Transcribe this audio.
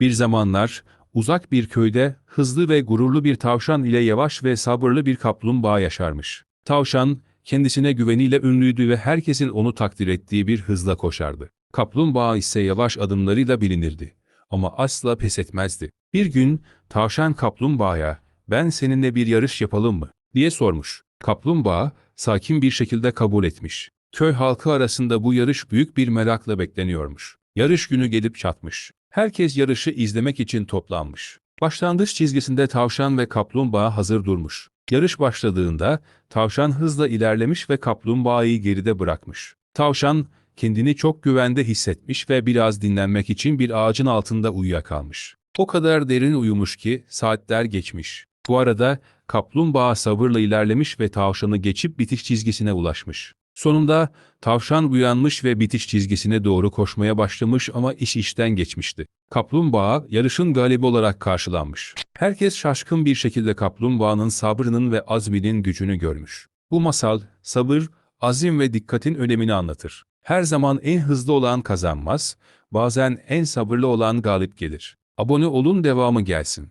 Bir zamanlar uzak bir köyde hızlı ve gururlu bir tavşan ile yavaş ve sabırlı bir kaplumbağa yaşarmış. Tavşan kendisine güveniyle ünlüydü ve herkesin onu takdir ettiği bir hızla koşardı. Kaplumbağa ise yavaş adımlarıyla bilinirdi ama asla pes etmezdi. Bir gün tavşan kaplumbağaya ben seninle bir yarış yapalım mı diye sormuş. Kaplumbağa sakin bir şekilde kabul etmiş. Köy halkı arasında bu yarış büyük bir merakla bekleniyormuş. Yarış günü gelip çatmış. Herkes yarışı izlemek için toplanmış. Başlangıç çizgisinde tavşan ve kaplumbağa hazır durmuş. Yarış başladığında tavşan hızla ilerlemiş ve kaplumbağayı geride bırakmış. Tavşan kendini çok güvende hissetmiş ve biraz dinlenmek için bir ağacın altında uyuyakalmış. O kadar derin uyumuş ki saatler geçmiş. Bu arada kaplumbağa sabırla ilerlemiş ve tavşanı geçip bitiş çizgisine ulaşmış. Sonunda tavşan uyanmış ve bitiş çizgisine doğru koşmaya başlamış ama iş işten geçmişti. Kaplumbağa yarışın galibi olarak karşılanmış. Herkes şaşkın bir şekilde kaplumbağanın sabrının ve azminin gücünü görmüş. Bu masal sabır, azim ve dikkatin önemini anlatır. Her zaman en hızlı olan kazanmaz, bazen en sabırlı olan galip gelir. Abone olun devamı gelsin.